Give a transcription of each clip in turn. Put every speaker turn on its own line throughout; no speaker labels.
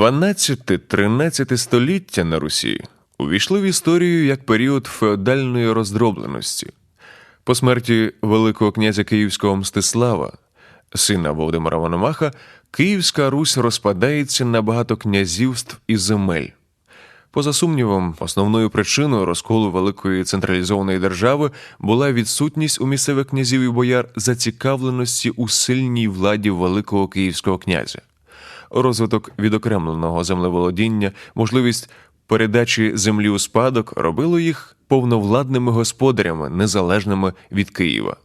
12-13 століття на Русі увійшли в історію як період феодальної роздробленості. По смерті Великого князя Київського Мстислава, сина Володимира Мономаха, Київська Русь розпадається на багато князівств і земель. Поза сумнівом, основною причиною розколу великої централізованої держави була відсутність у місцевих князів і бояр зацікавленості у сильній владі великого київського князя. Розвиток відокремленого землеволодіння, можливість передачі землі у спадок робило їх повновладними господарями, незалежними від Києва.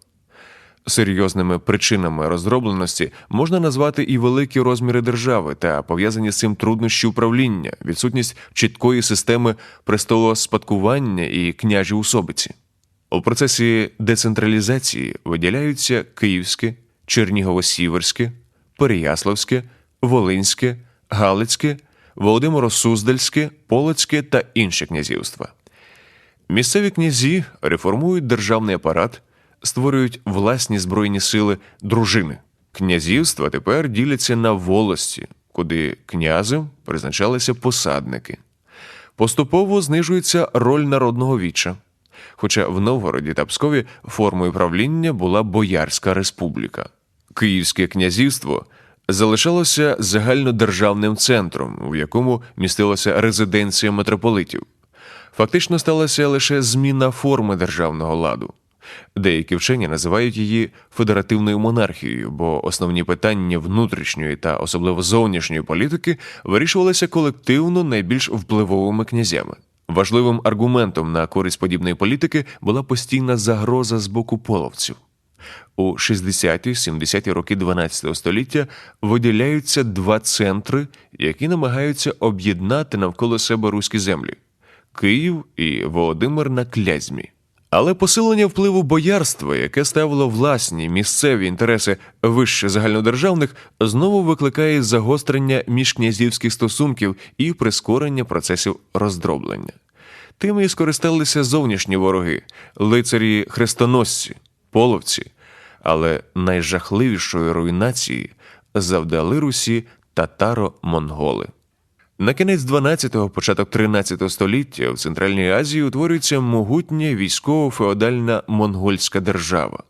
Серйозними причинами роздробленості можна назвати і великі розміри держави та пов'язані з цим труднощі управління, відсутність чіткої системи престолоспадкування і княжі особиці. У процесі децентралізації виділяються Київське, Чернігово-Сіверське, Переяславське, Волинське, Галицьке, Володимиро-Суздальське, Полоцьке та інші князівства. Місцеві князі реформують державний апарат, створюють власні збройні сили дружини. Князівства тепер діляться на волості, куди князем призначалися посадники. Поступово знижується роль народного віча. Хоча в Новгороді та Пскові формою правління була Боярська республіка. Київське князівство залишалося загальнодержавним центром, в якому містилася резиденція митрополитів. Фактично сталася лише зміна форми державного ладу. Деякі вчені називають її федеративною монархією, бо основні питання внутрішньої та особливо зовнішньої політики вирішувалися колективно найбільш впливовими князями. Важливим аргументом на користь подібної політики була постійна загроза з боку половців. У 60-70-ті роки 12 століття виділяються два центри, які намагаються об'єднати навколо себе руські землі Київ і Володимир на Клязьмі. Але посилення впливу боярства, яке ставило власні місцеві інтереси вище загальнодержавних, знову викликає загострення міжкнязівських стосунків і прискорення процесів роздроблення. Тим і скористалися зовнішні вороги, лицарі хрестоносці, половці, але найжахливішої руйнації завдали Русі татаро-монголи. На кінець 12-го, початок 13 століття в Центральній Азії утворюється могутня військово-феодальна монгольська держава.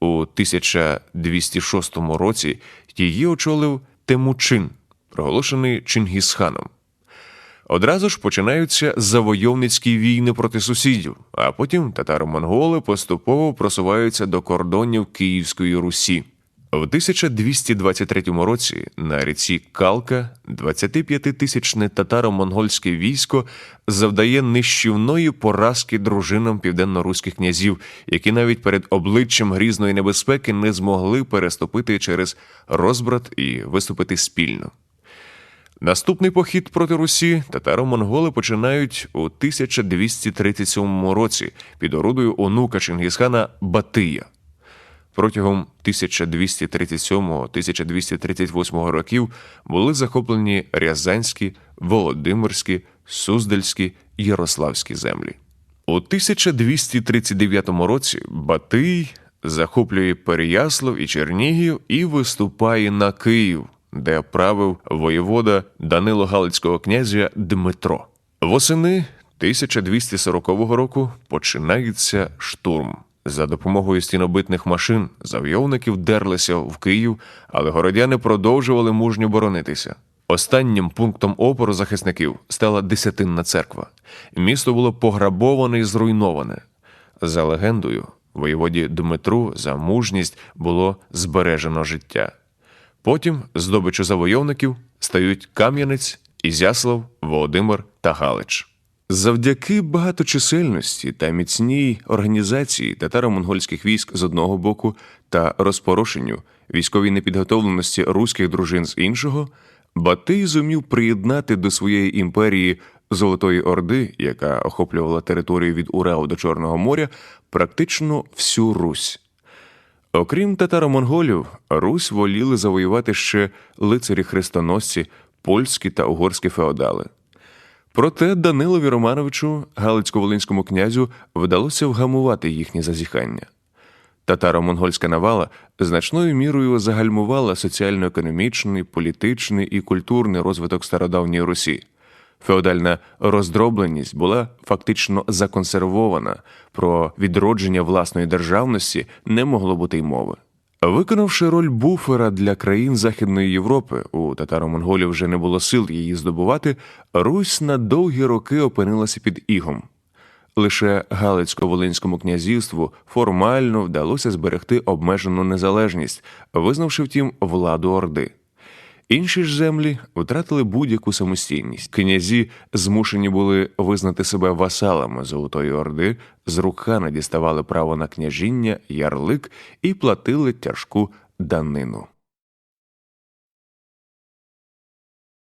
У 1206 році її очолив Темучин, проголошений Чингісханом. Одразу ж починаються завойовницькі війни проти сусідів, а потім татаро-монголи поступово просуваються до кордонів Київської Русі. В 1223 році на ріці Калка 25-тисячне татаро-монгольське військо завдає нищівної поразки дружинам південно-руських князів, які навіть перед обличчям грізної небезпеки не змогли переступити через розбрат і виступити спільно. Наступний похід проти Русі татаро-монголи починають у 1237 році під орудою онука Чингісхана Батия. Протягом 1237-1238 років були захоплені Рязанські, Володимирські, Суздальські Ярославські землі. У 1239 році Батий захоплює Переяслав і Чернігів і виступає на Київ, де правив воєвода Данило Галицького князя Дмитро. Восени 1240 року починається штурм. За допомогою стінобитних машин завойовники вдерлися в Київ, але городяни продовжували мужньо боронитися. Останнім пунктом опору захисників стала десятинна церква. Місто було пограбоване і зруйноване. За легендою, воєводі Дмитру за мужність було збережено життя. Потім здобичу завойовників стають Кам'янець, Ізяслав, Володимир та Галич. Завдяки багаточисельності та міцній організації татаро-монгольських військ з одного боку та розпорошенню військовій непідготовленості руських дружин з іншого, Батий зумів приєднати до своєї імперії Золотої Орди, яка охоплювала територію від Уралу до Чорного моря, практично всю Русь. Окрім татаро-монголів, Русь воліли завоювати ще лицарі хрестоносці, польські та угорські феодали. Проте Данилові Романовичу, Галицько-Волинському князю, вдалося вгамувати їхнє зазіхання. Татаро-монгольська навала значною мірою загальмувала соціально-економічний, політичний і культурний розвиток стародавньої Русі. Феодальна роздробленість була фактично законсервована, про відродження власної державності не могло бути й мови. Виконавши роль буфера для країн Західної Європи, у татаро-монголів вже не було сил її здобувати, Русь на довгі роки опинилася під ігом. Лише Галицько-Волинському князівству формально вдалося зберегти обмежену незалежність, визнавши втім владу Орди. Інші ж землі втратили будь-яку самостійність. Князі змушені були визнати себе васалами Золотої Орди, з рук хана діставали право на княжіння, ярлик і платили тяжку данину.